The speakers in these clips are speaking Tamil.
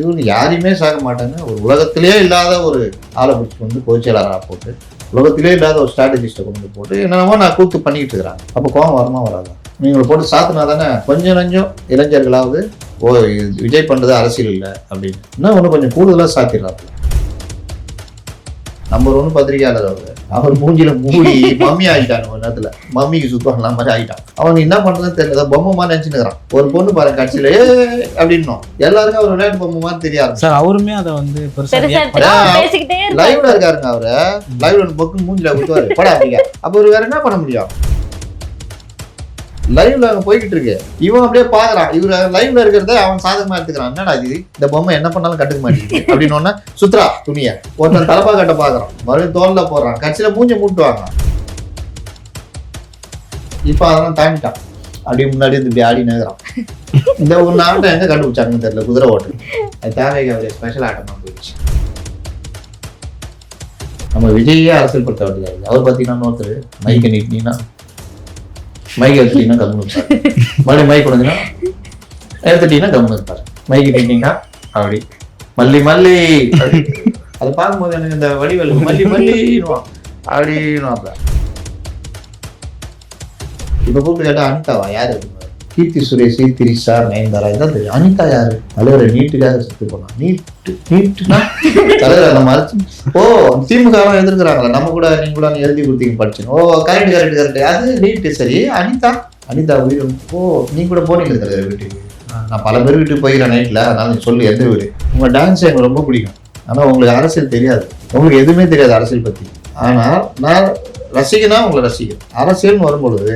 இவங்க யாரையுமே சாக மாட்டாங்க. ஒரு உலகத்திலே இல்லாத ஒரு ஆளை பிடிச்சி வந்து பொதுச் செயலாளராக போட்டு உலகத்திலே இல்லாத ஒரு ஸ்ட்ராட்டஜிஸ்ட்டை கொண்டு போட்டு என்னென்னமோ நான் கூத்து பண்ணிக்கிட்டு இருக்கிறாங்க. அப்போ கோவம் வரமா வராதா? நீங்களை போட்டு சாத்துனா தானே கொஞ்சம் நஞ்சம் இளைஞர்களாவது ஓ விஜய் பண்ணுறது அரசியல் இல்லை அப்படின்னு. இன்னும் ஒன்று கொஞ்சம் கூடுதலாக சாத்திடுறாங்க நம்பர் ஒன்று பத்திரிகையாளர் அவர். அவர் மூஞ்சில மூடி மம்மி ஆகிட்டான் ஒரு நேரத்தில். மம்மிக்கு சுத்தம் மாதிரி ஆகிட்டான் அவன் என்ன பண்றதுன்னு தெரியல. பொம்மை மாதிரி நினச்சினுக்கிறான் ஒரு பொண்ணு பாருங்க கட்சியில ஏ அப்படின்னும். எல்லாருக்கும் அவர் விளையாட்டு பொம்மை மாதிரி தெரியாது சார் அவருமே அதை வந்து. லைவ்ல இருக்காருங்க அவரு. லைவ்ல பொக்கு மூஞ்சில குத்துவாரு. படா அப்படிங்க அப்ப ஒரு வேற என்ன பண்ண முடியும்? லைவ்ல அங்க போய்கிட்டு இருக்கு. இவன் அப்படியே பாக்குறான். இவரு லைவ்ல இருக்கிறத அவன் சாதகமா எடுத்துக்கிறான். என்னடா இது? இந்த பொம்மை என்ன பண்ணாலும் கட்டுக்க மாட்டேங்குது. அப்படின்னு சுத்ரா துணிய. ஒருத்தன் தலப்பா கட்ட பாக்குறான். மறுபடியும் தோல்ல போடுறான். கட்சியில மூஞ்ச மூட்டுவாங்க. இப்ப அதெல்லாம் தாண்டிட்டான் அப்படியே முன்னாடி இப்படி ஆடி நேரம் இந்த ஒரு நாட்டை எங்க கண்டுபிடிச்சாங்கன்னு தெரியல. குதிரை ஓட்டு. அது தேவைக்கு அவருடைய ஸ்பெஷல் ஆட்டமா போயிடுச்சு. நம்ம விஜயே அரசியல் படுத்த வேண்டியது அவர் பார்த்தீங்கன்னா ஒருத்தர் மைக்கை நீட்டினீங்கன்னா மைக் எடுத்துட்டீங்கன்னா கம்மு இருப்பார். மறுபடியும் மைக் கொடுத்தீங்கன்னா எடுத்துட்டீங்கன்னா கம்முன்னு இருப்பார். மைக் எடுத்தீங்கன்னா அப்படி. மல்லி மல்லி. அதை பார்க்கும்போது எனக்கு இந்த வடிவல் மல்லி மல்லின்னுவான். அப்படின்னுவாப்ல இப்போ கூப்பிட்டு கேட்டா அனுட்டாவா யார் கீர்த்தி சுரேஷ் திரிஷா நயன்தாரா இதான் தெரியும் அனிதா யாரு? தலைவரை நீட்டுக்காக செத்து போனான் நீட்டு நீட்டுனா? தலைவர் நம்ம ஓ திமுக எல்லாம் எதிர்க்கிறாங்களா நம்ம கூட நீங்க கூட எழுதி கொடுத்தீங்க படிச்சோம் ஓ கரெக்ட் கரெக்ட் கரெக்ட் அது நீட்டு சரி. அனிதா? அனிதா உயிர் ஓ நீ கூட போனீங்க தலைவர் வீட்டுக்கு. நான் பல பேர் வீட்டுக்கு போயிடுறேன் நைட்டில் அதனால நீ சொல்லு எந்த வீடு? உங்கள் டான்ஸ் எனக்கு ரொம்ப பிடிக்கும். ஆனால் உங்களுக்கு அரசியல் தெரியாது. உங்களுக்கு எதுவுமே தெரியாது அரசியல் பற்றி ஆனால் நான் ரசிகனா உங்களை ரசிகன் அரசியல்னு வரும்பொழுது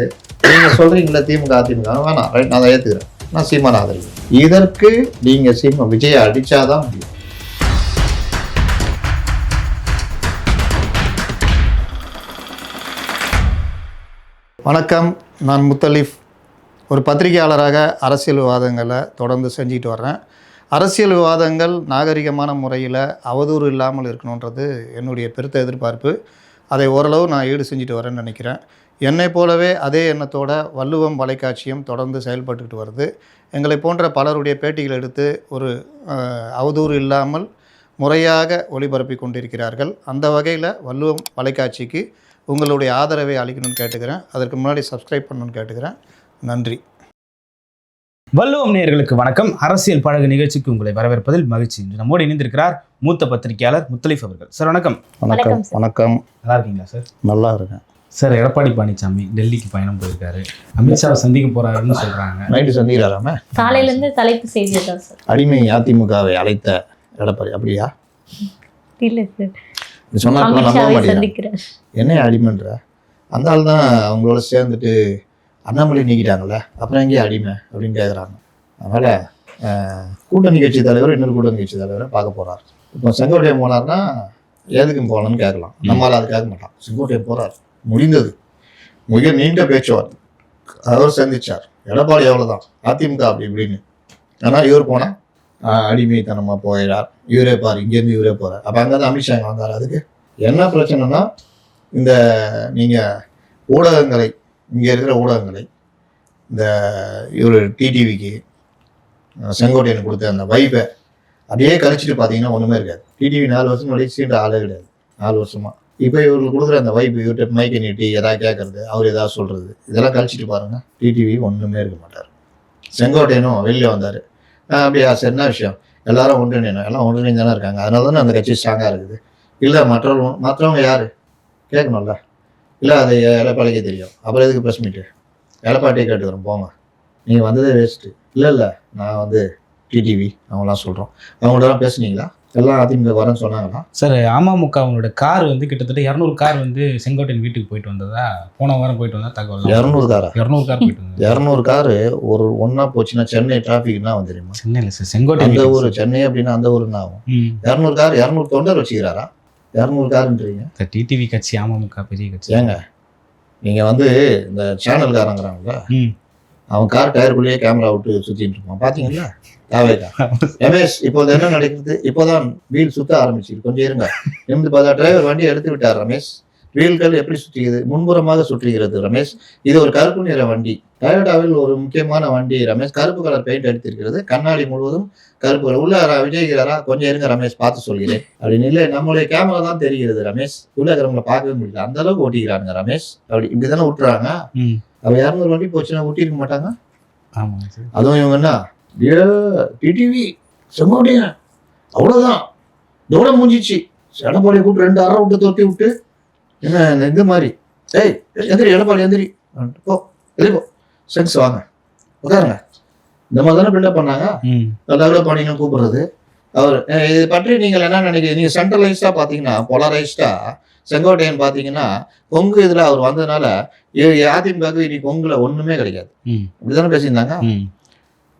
நீங்கள் சொல்கிறீங்களா திமுக அதிமுக. வேணாம் ரைட் நான் அதை ஏற்றுக்கிறேன் நான் சீமான ஆதரவு இதற்கு நீங்கள் சீமா விஜயை அடிச்சாதான் முடியும். வணக்கம். நான் முத்தலீஃப் ஒரு பத்திரிகையாளராக அரசியல் விவாதங்களை தொடர்ந்து செஞ்சுட்டு வர்றேன். அரசியல் விவாதங்கள் நாகரிகமான முறையில் அவதூறு இல்லாமல் இருக்கணுன்றது என்னுடைய பெருத்த எதிர்பார்ப்பு. அதை ஓரளவு நான் ஈடு செஞ்சுட்டு வரேன்னு நினைக்கிறேன். என்னை போலவே அதே எண்ணத்தோட வள்ளுவம் வலைக்காட்சியும் தொடர்ந்து செயல்பட்டுக்கிட்டு வருது. எங்களை போன்ற பலருடைய பேட்டிகள் எடுத்து ஒரு அவதூறு இல்லாமல் முறையாக ஒளிபரப்பி கொண்டிருக்கிறார்கள். அந்த வகையில் வள்ளுவம் வலைக்காட்சிக்கு உங்களுடைய ஆதரவை அளிக்கணும்னு கேட்டுக்கிறேன். அதற்கு முன்னாடி சப்ஸ்கிரைப் பண்ணணும்னு கேட்டுக்கிறேன். நன்றி. வள்ளுவம் நேயர்களுக்கு வணக்கம். அரசியல் பழகு நிகழ்ச்சிக்கு உங்களை வரவேற்பதில் மகிழ்ச்சி. இன்று நம்மோடு இணைந்திருக்கிறார் மூத்த பத்திரிகையாளர் முத்தலீஃப் அவர்கள். சார் வணக்கம். வணக்கம். வணக்கம். நல்லா இருக்கீங்களா சார்? நல்லா இருக்கேன். சார் எடப்பாடி பழனிசாமி டெல்லிக்கு பயணம் போயிருக்காரு. அமித்ஷாவை சந்திக்க போறாருன்னு சொல்றாங்க. நைட்டு சந்திக்கிறாராம? காலையில இருந்து தலைப்பு செய்தி தான் சார். அடிமை அதிமுகவை அழைத்த எடப்பாடி அப்படியா? இல்ல சார். சொன்னா நம்ப மாட்டேன் என்ன அடிமைன்ற? அந்த ஆள் தான் அவங்களோட சேர்ந்துட்டு அண்ணாமலை நீக்கிட்டாங்கல்ல அப்புறம் எங்கேயும் அடிமை? அப்படின்னு கேட்குறாங்க அதனால் கூட்டணி கட்சி தலைவர் இன்னொரு கூட்டணி கட்சி தலைவரை பார்க்க போகிறார் இப்போ செங்கோட்டையன் போனார்னா எதுக்கும் போகணும்னு கேட்கலாம். நம்மளால் அது கேட்க மாட்டான். செங்கோட்டையன் போகிறார் முடிந்தது. மிக நீண்ட பேச்சுவார்த்தை. அவர் சந்திச்சார். எடப்பாடி எவ்வளோதான் அதிமுக அப்படி இப்படின்னு. ஆனால் இவர் போனால் அடிமைத்தனமாக போயிடார் இவரே பாரு இங்கேருந்து இவரே போகிறார் அப்போ அங்கே தான் அமித்ஷா வந்தார். அதுக்கு என்ன பிரச்சனைனா இந்த நீங்கள் ஊடகங்களை இங்கே இருக்கிற ஊடகங்களை இந்த இவர் டிடிவிக்கு செங்கோட்டையனுக்கு கொடுத்த அந்த வைபை அப்படியே கழிச்சிட்டு பார்த்தீங்கன்னா ஒன்றுமே இருக்காது. டிடிவி நாலு வருஷம் முன்னாடி சீண்ட ஆளே கிடையாது. நாலு வருஷமாக இப்போ இவருக்கு கொடுக்குற அந்த வைப்பு இவர்கிட்ட மைக்கை நீட்டி எதாவது கேட்கறது அவர் ஏதாவது சொல்கிறது இதெல்லாம் கழிச்சிட்டு பாருங்கள் டிடிவி ஒன்றுமே இருக்க மாட்டார். செங்கோட்டையனும் வெளியே வந்தார். அப்படியா சரி என்ன விஷயம்? எல்லாரும் ஒன்றிணையணும் எல்லாம் ஒன்றிணைந்து தானே இருக்காங்க. அதனால தானே அந்த கட்சி ஸ்ட்ராங்காக இருக்குது. இல்லை மற்றவங்க மற்றவங்க யார்? கேட்கணும்ல. இல்லை அது எடப்பாடிக்கே தெரியும். அப்புறம் எதுக்கு ப்ரெஸ் மீட்டு எடப்பாடியே கேட்டுக்கிறோம் போங்க. நீங்கள் வந்ததே வேஸ்ட்டு இல்லை இல்லை நான் வந்து டிடிவி அவங்களாம் சொல்கிறோம் அவங்கள்ட்டலாம் பேசுனீங்களா? எல்லாம் அதிமுக வரேன்னு சொன்னாங்களா? சார் அமமுக அவங்களோட கார் வந்து கிட்டத்தட்ட இரநூறு கார் வந்து செங்கோட்டையன் வீட்டுக்கு போயிட்டு வந்ததா? போன வாரம் போயிட்டு வந்தா தகவல் இரநூறு காரா? இரநூறு கார் போயிட்டு வந்தது. இரநூறு காரு ஒரு ஒன்றா போச்சுன்னா சென்னை டிராஃபிக்னா வந்து தெரியுமா? சென்னையில் சார் செங்கோட்டையன் அந்த ஊர் சென்னை அப்படின்னா அந்த ஊருன்னு ஆகும். இரநூறு கார் இரநூறு தொண்டர் வச்சுக்கிறாரா? இரநூறு காருன்றீங்க? சார் டிடிவி கட்சி அமமுக பெரிய கட்சி. ஏங்க நீங்கள் வந்து இந்த சேனல்காரங்கிறாங்கல்ல? ம். அவன் கார் டயருக்குள்ளேயே கேமரா விட்டு சுற்றிட்டு இருப்பான். பார்த்தீங்களா தேவைக்கா. ரமேஷ் இப்போ என்ன நடக்குது இப்போதான் வீல் சுத்த ஆரம்பிச்சிருக்கு. கொஞ்சம் இருங்க. நிமிந்து பார்த்தா டிரைவர் வண்டியை எடுத்து விட்டார் ரமேஷ். வீல்கள் எப்படி சுற்றுகிறது முன்புறமாக சுற்றுகிறது ரமேஷ். இது ஒரு கருப்பு நிற வண்டி. டயோட்டாவில் ஒரு முக்கியமான வண்டி ரமேஷ். கருப்பு கலர் பெயிண்ட் அடித்திருக்கிறது. கண்ணாடி முழுவதும் கருப்பு கலர் உள்ள ர- விஜய் இருக்கிறாரா? கொஞ்சம் இருங்க ரமேஷ் பார்த்து சொல்கிறேன். அப்படின்னு இல்லை. நம்மளுடைய கேமரா தான் தெரிகிறது ரமேஷ். உள்ள இருக்கிறவங்களை பார்க்கவே முடியல. அந்த அளவுக்கு ஓட்டிக்கிறாங்க ரமேஷ். அப்படி இப்படி தானே விட்டுறாங்க அப்ப இரநூறு வண்டி போச்சுன்னா ஊட்டிருக்க மாட்டாங்க? சார். அதுவும் இவங்க என்ன? ஏ டிடிவி செங்கோட்டையன் அவ்வளோதான் இதோட முடிஞ்சிச்சு. எடப்பாடியை கூப்பிட்டு ரெண்டு அரை விட்டு தொட்டி விட்டு என்ன இந்த மாதிரி. ஏய் எந்திரி எடப்பாடி எந்திரி. போ. வெளியே போ. சென்ஸ் வாங்க. உட்காருங்க. இந்த மாதிரி தானே பில்டப் பண்ணாங்க? டெவலப் பண்ணிங்க கூப்பிடுறது. அவர் இது பற்றி நீங்கள் என்ன நினைக்கிறீங்க? நீங்கள் சென்ட்ரலைஸ்டாக பார்த்தீங்கன்னா பொலரைஸ்டாக செங்கோட்டையன் பார்த்தீங்கன்னா கொங்கு இதில் அவர் வந்ததுனால அதிமுகவுக்கு இன்னைக்கு கொங்குல ஒன்றுமே கிடைக்காது. இப்படிதானே பேசியிருந்தாங்க?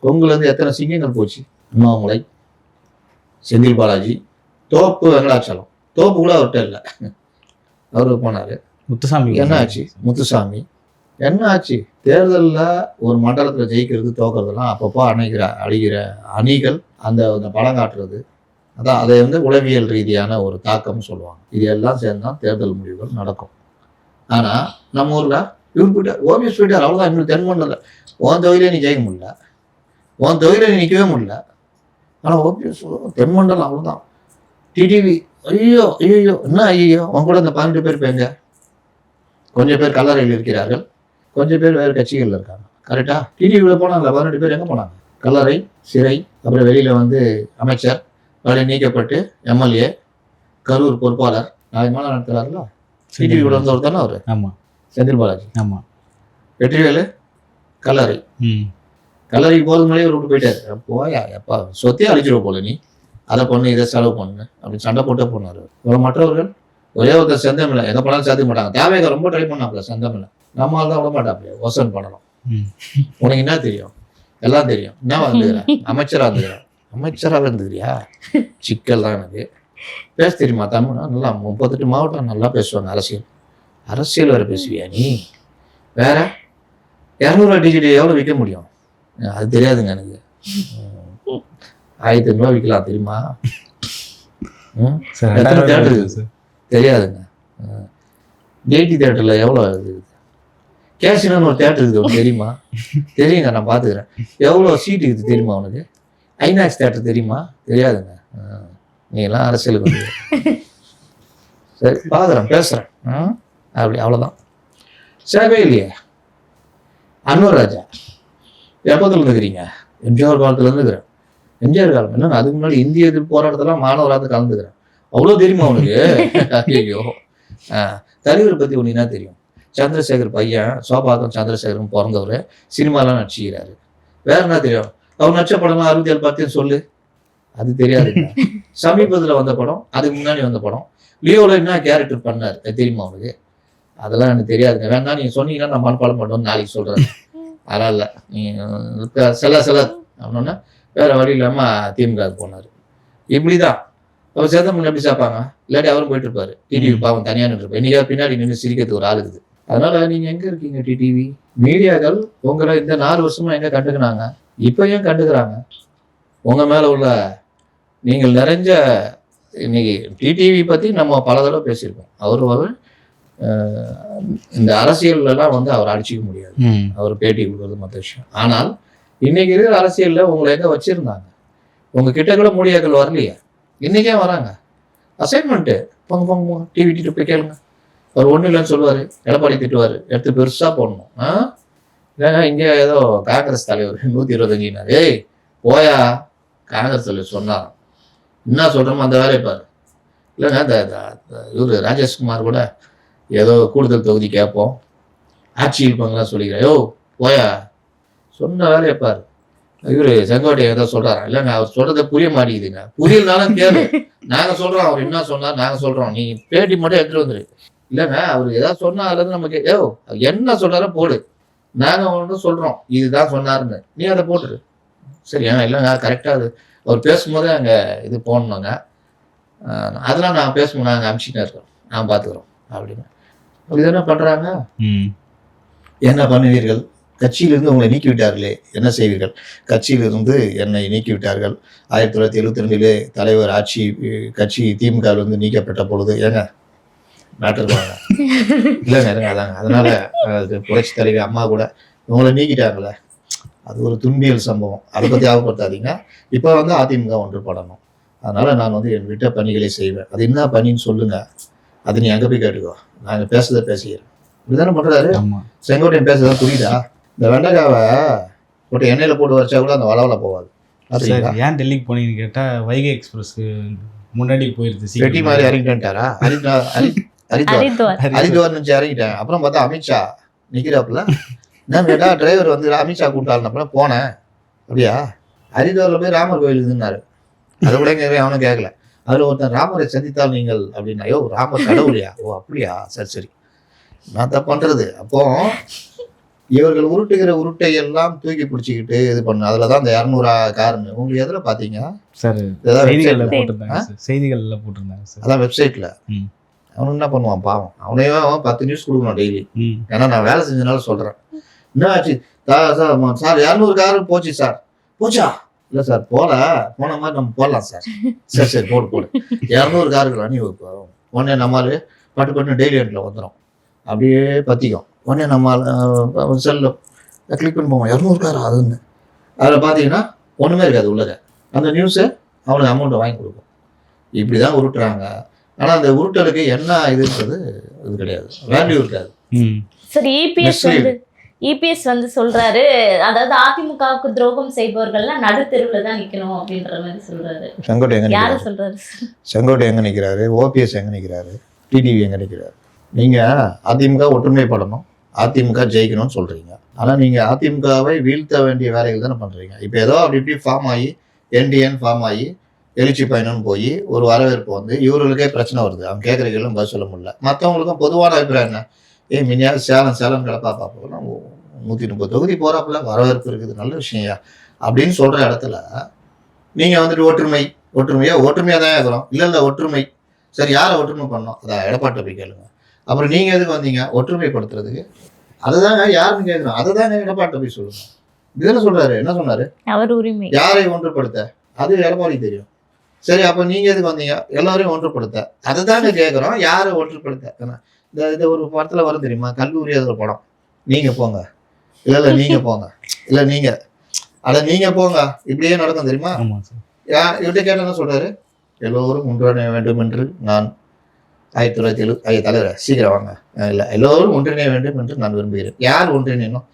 கொங்குல இருந்து எத்தனை சிங்கங்கள் போச்சு? அண்ணாமலை செந்தில் பாலாஜி தோப்பு வெங்கடாச்சலம். தோப்பு கூட அவர்கிட்ட இல்லை. அவரு போனாரு. முத்துசாமி என்ன ஆச்சு? முத்துசாமி. என்ன ஆச்சு? தேர்தலில் ஒரு மண்டலத்தில் ஜெயிக்கிறது தோக்கிறதுலாம் அப்பப்போ அணைகிற அழிகிற அணிகள் அந்த அந்த படம் காட்டுறது. அதான் அதை வந்து உளவியல் ரீதியான ஒரு தாக்கம்னு சொல்லுவாங்க. இது எல்லாம் சேர்ந்தான் தேர்தல் முடிவுகள் நடக்கும். ஆனால் நம்ம ஊரில் இவர் போயிட்டார் ஓபிஎஸ் போயிட்டார் அவ்வளோதான் இன்னும் தென்மண்டல உன் தொகுதியிலே நீ ஜெயிக்க முடியல. உன் தொகுதியில் நீ நிற்கவே முடியல. ஆனால் ஓபிஎஸ் தென்மண்டலம் அவ்வளோதான் டிடிவி ஐயோ ஐயோ என்ன ஐயோ? உன் கூட இந்த பதினெட்டு பேர் பேங்க கொஞ்சம் பேர் கல்லறையில் இருக்கிறார்கள். கொஞ்சம் பேர் வேறு கட்சிகளில் இருக்காங்க. கரெக்டாக டிடிவியில் போனாங்களா பதினெட்டு பேர் எங்கே போனாங்க? கல்லறை சிறை அப்புறம் வெளியில் வந்து அமைச்சர். வேலை நீக்கப்பட்டு எம்எல்ஏ கரூர் பொறுப்பாளர் நியாயமான நடத்துகிறார்களா டிடிவி கூட வந்தவர் தானே அவர்? ஆமா. செந்தில் பாலாஜி. ஆமா. வெற்றிவேலு கல்லறை. ம். கல்லறைக்கு போகிறது முன்னாடியே ஒரு விட்டு போயிட்டாரு. போயா எப்பா சொத்தே அழிச்சிருவ போல நீ. அதை பண்ணு இதை செலவு பண்ணு. அப்படின்னு சண்டை போட்டே போனார் ஒரு மற்றவர்கள் ஒரே ஒருத்தர் செந்தமில்லை எங்கே போனாலும் சேர்த்துக்க மாட்டாங்க. தேவையாக ரொம்ப ட்ரை பண்ணாப்புல செந்தமில்லை நம்மால் தான் விட மாட்டாப்புல. ஓசன் பண்ணணும். உனக்கு என்ன தெரியும்? எல்லாம் தெரியும். என்ன வந்துக்கிறேன் அமைச்சராக இருந்துக்கிறேன் அமைச்சராக இருந்துக்கிறியா சிக்கல் தான் எனக்கு பேச தெரியுமா தமிழ்? நல்லா முப்பத்தெட்டு மாவட்டம் நல்லா பேசுவாங்க அரசியல். அரசியல் வேறு பேசுவியா நீ? வேற? இரநூறுவா டிஜிட் எவ்வளோ விற்க முடியும்? அது தெரியாதுங்க எனக்கு. ஆயிரத்தி ஐநூறுவா விற்கலாம் தெரியுமா? எத்தனை தேட்டர்? தெரியாதுங்க. கேடி தேட்டரில் எவ்வளோ இது? கேசினோன்னு ஒரு தேட்டர் இருக்குது தெரியுமா? தெரியுங்க நான் பார்த்துக்கிறேன். எவ்வளோ சீட் இருக்குது தெரியுமா உனக்கு? ஐநாக்ஸ் தேட்டர் தெரியுமா? தெரியாதுங்க. ஆ. நீங்களாம் அரசியலுக்கு வந்து. சரி பார்க்குறேன் பேசுகிறேன் அப்படி அவ்வளோதான் சேவை இல்லையே. அன்வர் ராஜா எப்போதுல இருந்துக்கிறீங்க. எம்ஜிஆர் காலத்துல இருந்துக்கிறேன். எம்ஜிஆர் காலம் என்ன அதுக்கு முன்னாடி இந்திய எதிர்ப்பு மாணவராக கலந்துக்கிறேன். அவ்வளோ தெரியுமா உனக்கு? ஐயோ தலைவரை பற்றி உனக்கு என்ன தெரியும்? சந்திரசேகர் பையன் சோபாக்கம் சந்திரசேகரும் பிறந்தவர். சினிமாலாம் நடிச்சுக்கிறாரு. வேற என்ன தெரியும்? அவர் நடிச்ச படம்லாம் அறுபத்தி ஏழு பார்த்து சொல்லு. அது தெரியாதுங்க சமீபத்தில் வந்த படம் அதுக்கு முன்னாடி வந்த படம். லியோவில் என்ன கேரக்டர் பண்ணார்? தெரியுமா உனக்கு? அதெல்லாம் எனக்கு தெரியாதுங்க. வேணா நீங்கள் சொன்னீங்கன்னா நான் மனப்பாடம் பண்ணுவேன் நாளைக்கு சொல்கிறேன் அதெல்லாம் இல்லை நீங்கள் சில சில அப்படின்னா வேற வழி இல்லாமல் திமுக போனார். இப்படி தான் அவர் சேதம் எப்படி சாப்பாங்க? இல்லாட்டி அவரும் போயிட்டு இருப்பாரு டிடிவி பாவம் தனியாக நின்று இன்னைக்கு பின்னாடி நின்று சிரிக்கிறதுக்கு ஒரு ஆள் இருக்குது. அதனால நீங்க எங்க இருக்கீங்க டிடிவி மீடியாக்கள் உங்களை இந்த நாலு வருஷமா எங்க கண்டுக்கினாங்க? இப்போ ஏன் கண்டுக்கிறாங்க? உங்க மேல உள்ள நீங்கள் நிறைஞ்ச இன்னைக்கு டிடிவி பத்தி நம்ம பல தடவை பேசியிருக்கோம். அவர் ஒரு இந்த அரசியல்ல எல்லாம் வந்து அவர் அடிச்சிக்க முடியாது. அவர் பேட்டி கொடுக்குறது மற்ற விஷயம். ஆனால் இன்னைக்கு இருக்கிற அரசியல்ல உங்களை எங்க வச்சிருந்தாங்க? உங்க கிட்ட கூட மீடியாக்கள் வரலையே? இன்னைக்கே வராங்க? அசைன்மெண்ட்டு போங்க போங்க போங்க. டிவி டிட்டு போய் கேளுங்க. அவர் ஒன்றும் இல்லைன்னு சொல்லுவார். எடப்பாடி திட்டுவார். எடுத்து பெருசாக போடணும். ஆ? இல்லைங்க இங்கே ஏதோ காங்கிரஸ் தலைவர் நூற்றி இருபத்தஞ்சினார். ஏய் போயா காங்கிரஸ் தலைவர் சொன்னார் என்ன சொல்கிறோமோ அந்த வேலையை பாரு. இல்லைங்க இந்த இவர் ராஜேஷ்குமார் கூட ஏதோ கூடுதல் தொகுதி கேட்போம். ஆட்சி இருப்பாங்களாம் சொல்லிக்கிறேன் யோ போயா சொன்ன வேலையை பாரு. இவரு செங்கோட்டையை ஏதோ சொல்கிறாரா இல்லைங்க அவர் சொல்கிறத புரிய மாட்டேங்குதுங்க. புரியலனாலும் கேளு. நாங்கள் சொல்கிறோம் அவர் என்ன சொன்னார் நாங்கள் சொல்கிறோம் நீ பேட்டி மட்டும் எடுத்துகிட்டு வந்துரு. இல்லைங்க அவர் ஏதாவது சொன்னால் அதுல நமக்கு ஏ என்ன சொல்கிறாரோ போடு. நாங்க ஒன்று சொல்றோம் இதுதான் சொன்னாருன்னு. நீ அதை போட்டுரு. சரி ஏன்னா இல்லைங்க கரெக்டா அது. அவர் பேசும்போதே அங்க இது போடணுங்க. அதெல்லாம் நான் பேசும்போது நாங்கள் அமிச்சுட்டு இருக்கோம் நான் பார்த்துக்குறோம் அப்படின்னு. அப்படி தானே பண்றாங்க? ம். என்ன பண்ணுவீர்கள்? கட்சியிலிருந்து உங்களை நீக்கி விட்டார்களே என்ன செய்வீர்கள்? கட்சியிலிருந்து என்னை நீக்கி விட்டார்கள் ஆயிரத்தி தொள்ளாயிரத்தி எழுபத்தி ரெண்டிலே தலைவர் ஆட்சி கட்சி திமுகவிலிருந்து நீக்கப்பட்ட பொழுது ஏங்க மேட்டருக்கு வாங்க இல்லைங்க இருங்க அதாங்க. அதனால அது புரட்சி தலைவி அம்மா கூட இவங்களை நீக்கிட்டாங்களே அது ஒரு துன்பியல் சம்பவம். அதை பற்றி ஞாபகப்படுத்தாதீங்க இப்போ வந்து அதிமுக ஒன்றுபடணும் அதனால நான் வந்து என் விட்ட பணிகளை செய்வேன். அது என்ன பணின்னு சொல்லுங்க. அது நீ அங்கே போய் கேட்டுக்கோ. நாங்கள் பேசுறதை பேசிக்கிறேன். இப்படிதானே பண்றாரு? ஆமா. செங்கோட்டையன் பேசுறதா புரியுதா? இந்த வெண்டைக்காவை போட்டு எண்ணெயில போட்டு வச்சா கூட அந்த வளவல போகாது. ஏன் டெல்லிக்கு போனீங்கன்னு கேட்டா வைகை எக்ஸ்பிரஸ்க்கு முன்னாடி போயிருது வெட்டி மாதிரி இறங்கிட்டாரா ஹரித்வார் ஹரி- ஹரித்வார். ஹரித்வார். நினச்சி இறங்கிட்டேன். அப்புறம் பார்த்தா அமித்ஷா நிற்கிறாப்புல என்ன கேட்டா டிரைவர் வந்து அமித்ஷா கூப்பிட்டாருனப்பல போனேன். அப்படியா? ஹரித்வார்ல போய் ராமர் கோயில் இருந்தாரு அதை கூட கேட்க அவனும் கேட்கல அதுல ஒருத்தன் ராமரை சந்தித்தால் நீங்கள் அப்படின்னா ஐயோ ராமர் கடவுளையா? ஓ அப்படியா? சரி சரி. நான் தான் பண்றது. அப்போ இவர்கள் உருட்டுகிற உருட்டை எல்லாம் தூக்கி பிடிச்சிக்கிட்டு இது பண்ணு. அதுல தான் இந்த இரநூறா காரணம் உங்களுக்கு எதுல பாத்தீங்க சார் செய்திகள்ல போட்டிருந்தாங்க செய்திகள்ல போட்டிருந்தாங்க சார். அதான் வெப்சைட்ல ம். அவன் என்ன பண்ணுவான் பாவம். அவனையும் அவன் பத்து நியூஸ் கொடுக்கணும் டெய்லி ஏன்னா நான் வேலை செஞ்சனால சொல்றேன். என்ன ஆச்சு? சார் சார் இரநூறு காரு போச்சு சார். போச்சா? இல்லை சார் போல. போன மாதிரி நம்ம போடலாம் சார். சரி சரி போடு போடு. இரநூறு காருக்கு அணி வைப்போம். உடனே நம்மால் பட்டு பட்டு டெய்லி எண்டில் வந்துடும் அப்படியே பற்றிக்கும் உடனே நம்ம செல்லில் கிளிக் பண்ணி போவோம். இரநூறு கார் அதுன்னு. அதில் பார்த்தீங்கன்னா ஒன்றுமே இருக்காது உள்ளக அந்த நியூஸை அவனுக்கு அமௌண்ட்டை வாங்கி கொடுக்கும். இப்படி தான் உருட்டுறாங்க. ஆனால் அந்த உருட்டலுக்கு என்ன இதுன்றது இது கிடையாது. வேல்யூ இருக்காது. ம். Sir EPS Mislead. வந்து இபிஎஸ் வந்து சொல்றாரு அதாவது அதிமுகவுக்கு துரோகம் செய்பவர்கள்லாம் நடுத்தெருவுல தான் நிக்கணும் அப்படின்ற மாதிரி சொல்றாரு. செங்கோட்டை எங்க யாரு சொல்றாரு செங்கோட்டை எங்க நிற்கிறாரு ஓபிஎஸ் எங்க நிற்கிறாரு டிடிவி எங்க நிற்கிறாரு நீங்க அதிமுக ஒற்றுமைப்படணும் அதிமுக ஜெயிக்கணும்னு சொல்றீங்க. ஆனா நீங்க அதிமுகவை வீழ்த்த வேண்டிய வேலைகள் தானே பண்றீங்க. இப்போ ஏதோ அப்படி இப்படி ஃபார்ம் ஆகி என்டிஎன் ஃபார்ம் ஆகி எழுச்சி பயணம்னு போய் ஒரு வரவேற்பு வந்து இவர்களுக்கே பிரச்சனை வருது. அவங்க கேட்குற கேள்வி பதில் சொல்ல முடியல. மற்றவங்களுக்கும் பொதுவான அபிப்பிராயம் என்ன? ஏய் மினியாவது சேலம் சேலம் கிடப்பா பார்ப்போம் நூற்றி முப்பது தொகுதி போறாப்புல வரவேற்பு இருக்குது நல்ல விஷயம்யா அப்படின்னு சொல்ற இடத்துல நீங்க வந்துட்டு ஒற்றுமை ஒற்றுமையா ஒற்றுமையா தான் இருக்கிறோம். இல்ல இல்ல ஒற்றுமை. சரி யாரை ஒற்றுமை பண்ணோம்? அதான் எடப்பாட்டை போய் கேளுங்க. அப்புறம் நீங்க எதுக்கு வந்தீங்க? ஒற்றுமைப்படுத்துறதுக்கு. அதுதாங்க யாருன்னு கேட்குறோம் அதை தாங்க எடப்பாட்டை போய் சொல்லுங்க. இதுல சொல்றாரு என்ன சொன்னாரு? அவர் உரிமை. யாரை ஒன்றுபடுத்த? அது எடப்பாடி தெரியும். சரி அப்ப நீங்க எதுக்கு வந்தீங்க? எல்லாரையும் ஒன்றுபடுத்த. அதை தாங்க கேட்குறோம் யாரை ஒன்றுபடுத்த? ஏன்னா, இந்த இது ஒரு படத்துல வரும் தெரியுமா? கல்லூரி அது ஒரு படம்? நீங்க போங்க. இல்ல இல்ல நீங்க போங்க. இல்ல நீங்க. அட நீங்க போங்க. இப்படியே நடக்கும் தெரியுமா? யா இவர்கிட்ட கேட்ட என்ன சொல்றாரு? எல்லோரும் ஒன்றிணைய வேண்டும் என்று நான் ஆயிரத்தி தொள்ளாயிரத்தி எழு ஐயா தலைவர் சீக்கிரம் வாங்க. இல்ல எல்லோரும் ஒன்றிணைய வேண்டும் என்று நான் விரும்புகிறேன். யார் ஒன்றிணையணும்?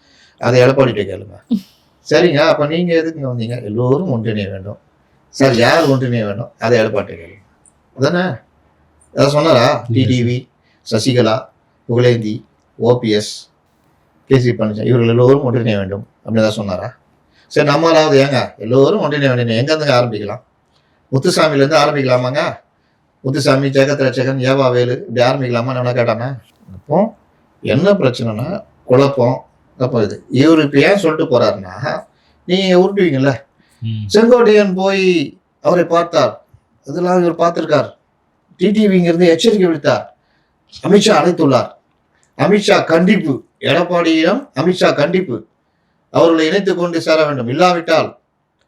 அதை எடப்பாடிட்ட கேளுங்க. சரிங்க அப்ப நீங்க எதுக்குங்க வந்தீங்க? எல்லோரும் ஒன்றிணைய வேண்டும். சார் யார் ஒன்றுமே வேணும். அதை ஏற்பாட்டு கேளுங்க அதானே? அதை சொன்னாரா TTV Sasikala Pugazhendhi OPS KC Palaniswami இவர்கள் எல்லோரும் ஒன்றிணைய வேண்டும் அப்படின்னு தான் சொன்னாரா? சரி நம்மளாவது ஏங்க? எல்லோரும் ஒன்றிணைய வேண்டும். எங்கேருந்து ஆரம்பிக்கலாம்? முத்துசாமிலேருந்து ஆரம்பிக்கலாமாங்க? முத்துசாமி ஜெகத்ரட்சகன் ஏவா வேலு இப்படி ஆரம்பிக்கலாமா? என்ன கேட்டானே அப்போ என்ன பிரச்சனைனா குழப்பம் அப்போ இது. இவர் இப்போ ஏன் சொல்லிட்டு போகிறாருன்னா நீங்கள் உருட்டுவீங்களே செங்கோட்டையன் போய் அவரை பார்த்தார். இதெல்லாம் இவர் பார்த்திருக்கார். டிடிவிங்கிறது எச்சரிக்கை விடுத்தார். அமித்ஷா அழைத்துள்ளார். அமித்ஷா கண்டிப்பு. எடப்பாடியிடம் அமித்ஷா கண்டிப்பு. அவர்களை இணைத்து கொண்டு சேர வேண்டும். இல்லாவிட்டால்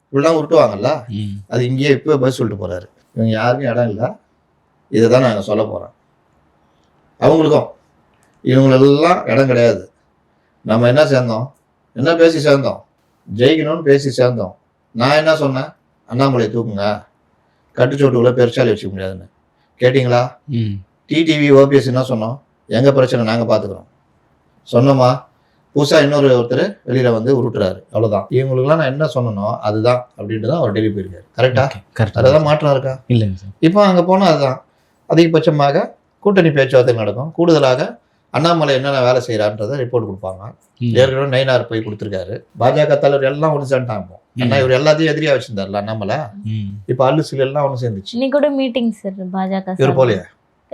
இப்படிலாம் உருட்டுவாங்கல்ல? அது இங்கேயே இப்போ பதில் சொல்லிட்டு போறாரு. இவங்க யாருக்கும் இடம் இல்லை. இதை தான் நாங்கள் சொல்ல போகிறோம் அவங்களுக்கும் இவங்களெல்லாம் இடம் கிடையாது. நம்ம என்ன சேர்ந்தோம்? என்ன பேசி சேர்ந்தோம்? ஜெயிக்கணும்னு பேசி சேர்ந்தோம். நான் என்ன சொன்னேன்? அண்ணாமலை தூக்குங்க. கட்டுச்சோட்டுக்குள்ள பெருசாலி வச்சுக்க முடியாதுன்னு. கேட்டிங்களா? டிடிவி ஓபிஎஸ் என்ன சொன்னோம்? எங்கள் பிரச்சனை? நாங்கள் பார்த்துக்குறோம் சொன்னோமா? புதுசாக இன்னொரு ஒருத்தர் வெளியில் வந்து உருட்டுறாரு. அவ்வளோதான் இவங்களுக்குலாம் நான் என்ன சொன்னனோ அதுதான் அப்படின்ட்டு தான் அவர் டெல்லி போயிருக்காரு. கரெக்டா கரெக்டாக அதுதான் மாற்றம் இருக்கா? இல்லைங்க சார். இப்போ அங்கே போனால் அதுதான். அதிகபட்சமாக கூட்டணி பேச்சுவார்த்தை நடக்கும். கூடுதலாக அண்ணாமலை என்னென்ன வேலை செய்கிறான்றதை ரிப்போர்ட் கொடுப்பாங்க. ஏற்கனவே நயினார் போய் கொடுத்துருக்காரு. பாஜக தலைவர் எல்லாம் ஒன்று சேர்ந்துட்டாங்க. இப்போ ஏன்னா இவர் எல்லாத்தையும் எதிரியா வச்சிருந்தார்ல அண்ணாமலை. இப்போ அல்லுசில் எல்லாம் ஒன்று சேர்ந்துச்சு. இன்னைக்கு கூட மீட்டிங் சார் பாஜக இவர். போலையா?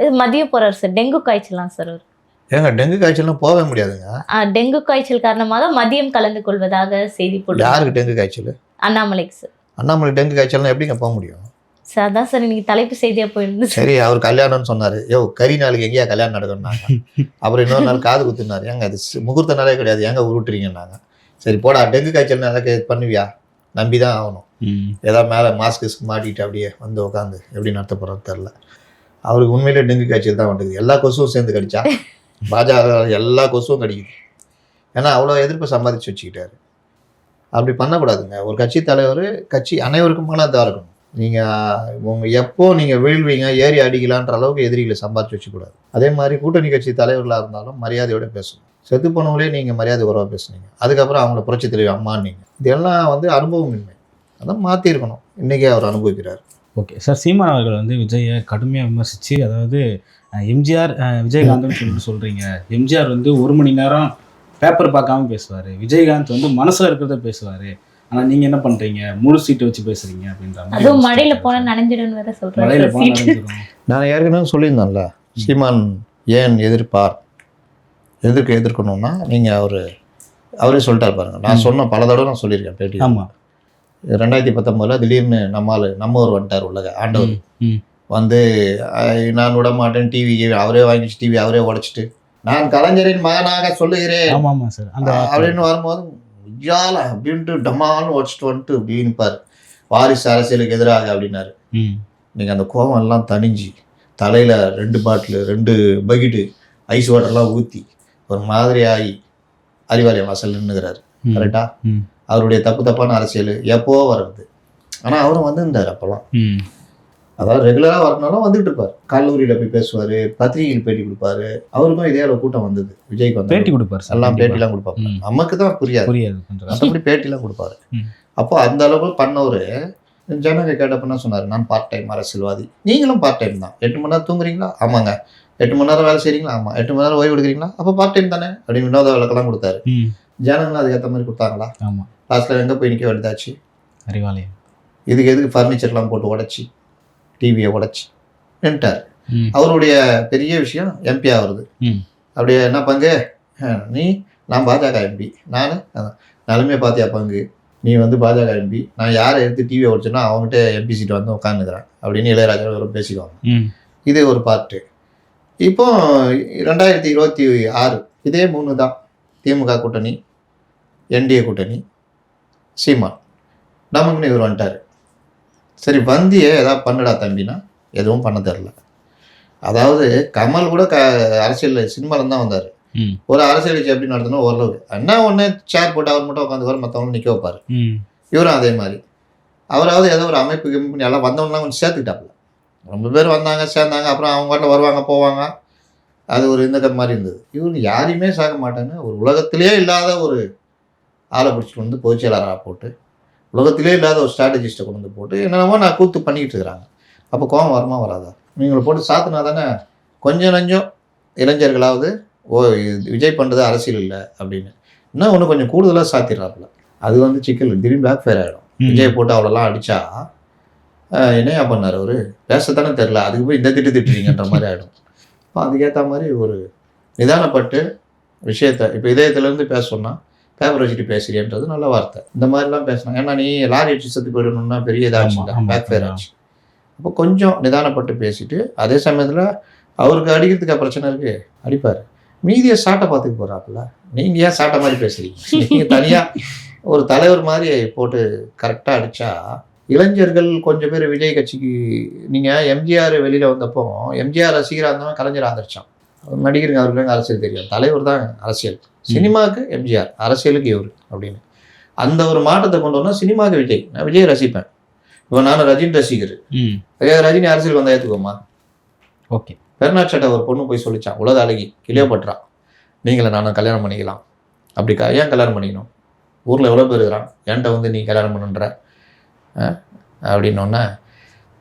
இது மதியம் போறாரு சார் டெங்கு காய்ச்சலாம் சார் அவர் ஏங்க டெங்கு காய்ச்சல்லாம் போகவே முடியாதுங்க. டெங்கு காய்ச்சல் காரணமாக மதியம் கலந்து கொள்வதாக செய்தி போட்டு யாருக்கு டெங்கு காய்ச்சல்? அண்ணாமலைக்கு சார் அண்ணாமலை டெங்கு காய்ச்சல்னா எப்படிங்க போக முடியும்? சார் அதான் சார் இன்னைக்கு தலைப்பு செய்தியா போயிருந்து சரி அவர் கல்யாணம்னு சொன்னாரு. யோ கறி நாளுக்கு எங்கேயா கல்யாணம் நடக்கணும்னாங்க அப்புறம் இன்னொரு நாள் காது குத்துனாரு. ஏங்க அது முகூர்த்த நாளே கிடையாது. ஏங்க உருட்டுறீங்கன்னாங்க. சரி போடா டெங்கு காய்ச்சல் எனக்கு பண்ணுவியா? நம்பி தான் ஆகணும் ஏதாவது மேலே மாஸ்க் மாட்டிட்டு அப்படியே வந்து உட்காந்து எப்படி நடத்த போகிறது தெரில அவருக்கு உண்மையிலே டெங்கு காய்ச்சல் தான் வந்துக்குது எல்லா கொசுவும் சேர்ந்து கடிச்சா? பாஜக எல்லா கொசுவும் கடிக்குது. ஏன்னா அவ்வளோ எதிர்ப்பு சம்பாதிச்சு வச்சுக்கிட்டாரு. அப்படி பண்ணக்கூடாதுங்க. ஒரு கட்சி தலைவர் கட்சி அனைவருக்குமானதாக இருக்கணும் நீங்கள் உங்கள் எப்போ நீங்கள் வீழ்வீங்க ஏறி அடிக்கலான்ற அளவுக்கு எதிரிகளை சம்பாதிச்சு வச்சுக்கூடாது. அதே மாதிரி கூட்டணி கட்சி தலைவர்களாக இருந்தாலும் மரியாதையோட பேசணும். செத்து போனவங்களே நீங்கள் மரியாதை குறைவாக பேசுனீங்க. அதுக்கப்புறம் அவங்கள புரட்சி தலைவர் அம்மான்னீங்க. இதெல்லாம் வந்து அனுபவமின்மை. அதான் மாற்றிருக்கணும் இன்றைக்கே அவர் அனுபவிக்கிறார். ஓகே. சார் சீமான் அவர்கள் வந்து விஜயை கடுமையாக விமர்சித்து அதாவது எம்ஜிஆர் விஜயகாந்த்னு சொல்லிட்டு சொல்கிறீங்க எம்ஜிஆர் வந்து ஒரு மணி நேரம் பேப்பர் பார்க்காம பேசுவார். விஜயகாந்த் வந்து மனசில் இருக்கிறத பேசுவார். ஆனால் நீங்கள் என்ன பண்ணுறீங்க முழு சீட்டை வச்சு பேசுகிறீங்க அப்படின்ற மாதிரி அதுவும் மழையில போனா நனைஞ்சிடும்னு வேற மழையில சொல்றாரு போனால் நான் ஏற்கனவே சொல்லியிருந்தேன்ல சீமான் ஏன் எதிர்ப்பார்? எதிர்க்க எதிர்க்கணும்னா நீங்கள் அவர் அவரே சொல்லிட்டார் பாருங்க. நான் சொன்ன பல தடவை நான் சொல்லியிருக்கேன் பேட்டி. ஆமாம் ரெண்டாயிரத்தி பத்தொம்போதில் திடீர்னு நம்மால் நம்ம ஊர் வந்துட்டார் உள்ளக ஆண்டவர். வந்து நான் விட மாட்டேன் டிவி அவரே வாங்கிச்சு டிவி அவரே உடைச்சிட்டு. நான் கலைஞரின் மகனாக சொல்லுகிறேன். ஆமாம் ஆமாம் சார். அந்த அப்படின்னு வரும்போது ஐயால அப்படின்ட்டு டமால்னு உடச்சிட்டு வந்துட்டு அப்படின்னுப்பார் வாரிசு அரசியலுக்கு எதிராக அப்படின்னாரு. நீங்கள் அந்த கோவம் எல்லாம் தணிஞ்சு தலையில் ரெண்டு பாட்டில் ரெண்டு பக்கெட்டு ஐஸ் வாட்டர்லாம் ஊற்றி ஒரு மாதிரி ஆகி அறிவாலயம் வாசல் நின்றுக்கிறாரு ம். கரெக்டா அவருடைய தப்பு தப்பான அரசியல் எப்போ வருது ஆனால் அவரும் வந்திருந்தார் அப்போல்லாம். அதாவது ரெகுலராக வரனாலும் வந்துகிட்டு இருப்பார். கல்லூரியில் போய் பேசுவார் பத்திரிகையில் பேட்டி கொடுப்பாரு. அவருக்கும் இதே அளவு கூட்டம் வந்தது. விஜய்க்கு வந்து பேட்டி கொடுப்பார் எல்லாம். பேட்டிலாம் கொடுப்பாரு. நமக்கு தான் புரியாது. புரியாது மற்றபடி பேட்டிலாம் கொடுப்பாரு. அப்போ அந்த அளவுக்கு பண்ணவர் ஜனங்க கேட்டப்ப என்ன சொன்னார்? நான் பார்ட் டைம் அரசியல்வாதி. நீங்களும் பார்ட் டைம் தான். எட்டு மணி நேரம் தூங்குறீங்களா? ஆமாங்க. எட்டு மணி நேரம் வேலை செய்றீங்களா? ஆமாம் எட்டு மணி நேரம் ஓய்வு எடுக்கிறீங்களா? அப்போ பார்ட் டைம் தானே. அப்படின்னு வினோத விளக்கெல்லாம் கொடுத்தாரு. ஜனங்களும் அதுக்கேற்ற மாதிரி கொடுத்தாங்களா? ஆமாம் லாஸ்ட்டில் எங்கே போய் நிற்க வேண்டியதாச்சு? அறிவாலயம். இதுக்கு எதுக்கு ஃபர்னிச்சர்லாம் போட்டு உடைச்சி? டிவியை உடைச்சி. நின்ட்டார் அவருடைய பெரிய விஷயம் எம்பி ஆகுறது. அப்படியே என்ன பங்கு? நீ நான் பாஜக எம்பி நான் நிலைமையை பார்த்தியா பங்கு? நீ வந்து பாஜக எம்பி நான் யாரை எடுத்து டிவியை உடைச்சேன்னா அவங்ககிட்ட எம்பி சீட் வந்து உட்காந்துக்கிறேன் அப்படின்னு இளையராஜா பேசிக்குவாங்க. இது ஒரு பார்ட்டு இப்போ ரெண்டாயிரத்தி இருபத்தி ஆறு இதே மூணு தான் திமுக கூட்டணி என்டிஏ கூட்டணி சீமான். நமக்குன்னு இவர் வந்துட்டார். சரி வந்தியே ஏதாவது பண்ணுடா தம்பினா? எதுவும் பண்ண தெரில. அதாவது கமல் கூட க அரசியல் சினிமாவில் தான் வந்தார். ஒரு அரசியல் கட்சி எப்படி நடத்தணும் ஓரளவுக்கு. என்ன ஒன்று சேர் போட்டு அவர் மட்டும் உட்காந்துக்குவார் மற்றவங்களும் நிற்க வைப்பார். இவரும் அதே மாதிரி. அவராவது ஏதோ ஒரு அமைப்பு எல்லாம் வந்தவங்கலாம் கொஞ்சம் சேர்த்துக்கிட்டாப்புல. ரொம்ப பேர் வந்தாங்க சேர்ந்தாங்க அப்புறம் அவங்க பாட்டில் வருவாங்க போவாங்க. அது ஒரு இந்த மாதிரி இருந்தது. இவங்க யாரையுமே சாக மாட்டாங்க. ஒரு உலகத்திலே இல்லாத ஒரு ஆளை பிடிச்சிட்டு வந்து பொதுச் செயலாளராக போட்டு உலகத்திலே இல்லாத ஒரு ஸ்ட்ராட்டஜிஸ்ட்டை கொண்டு வந்து போட்டு என்னென்னமோ நான் கூத்து பண்ணிக்கிட்டு இருக்கிறாங்க. அப்போ கோவம் வருமா வராதா? நீங்களை போட்டு சாத்துனா தானே கொஞ்சம் நஞ்சம் இளைஞர்களாவது ஓ விஜய் பண்ணுறது அரசியல் இல்லை அப்படின்னு. இன்னும் ஒன்று கொஞ்சம் கூடுதலாக சாத்திடுறாப்புல. அது வந்து சிக்கல். திடீர்னு பேக் ஃபேர் ஆகிடும். விஜய் போட்டு அவ்வளோலாம் அடித்தா என்னையா பண்ணார் அவரு? பேசத்தானே தெரில அதுக்கு போய் இந்த திட்டு திட்டுறீங்கன்ற மாதிரி ஆகிடும் இப்போ அதுக்கேற்ற மாதிரி ஒரு நிதானப்பட்டு விஷயத்த இப்போ இதயத்துலேருந்து பேச சொன்னால் பேப்பர் வச்சுட்டு பேசுறியன்றது நல்ல வார்த்தை. இந்த மாதிரிலாம் பேசணும் ஏன்னா நீ லாரி அடிச்சு செத்து போயிடணும்னா பெரிய ஆமா, பேக் ஃபேர். ஆச்சு. அப்போ கொஞ்சம் நிதானப்பட்டு பேசிட்டு அதே சமயத்தில் அவருக்கு அடிக்கிறதுக்கு பிரச்சனை இருக்கு? அடிப்பார். மீதியை சாட்டை பார்த்துக்க போகிறாப்புல நீங்கள் ஏன் சாட்டை மாதிரி பேசுறீங்க? நீங்கள் தனியாக ஒரு தலைவர் மாதிரி போட்டு கரெக்டாக அடித்தா இளைஞர்கள் கொஞ்சம் பேர் விஜய் கட்சிக்கு நீங்கள் எம்ஜிஆர் வெளியில் வந்தப்போ எம்ஜிஆர் ரசிகராக இருந்தவன் கலைஞர் ஆதரிச்சான் நடிகருக்கு அவருக்கு அரசியல் தெரியும் தலைவர் தான் அரசியல். சினிமாவுக்கு எம்ஜிஆர் அரசியலுக்கு இவர் அப்படின்னு. அந்த ஒரு மாற்றத்தை கொண்டு வந்தா சினிமாவுக்கு விஜய். நான் விஜய் ரசிப்பேன். இப்போ நானும் ரஜினி ரசிகர். ரஜினி அரசியல் வந்தா ஏற்றுக்கோமா ஓகே. பெருநாட்சட்டை ஒரு பொண்ணு போய் சொல்லிச்சான். உலக அழகி கிளியோபட்ரா நீங்களே நானும் கல்யாணம் பண்ணிக்கலாம். அப்படிக்கா ஏன் கல்யாணம் பண்ணிக்கணும்? ஊரில் எவ்வளோ பேர் இருக்கிறான் என்கிட்ட வந்து நீ கல்யாணம் பண்ணுன்ற. அப்படின்னோடனே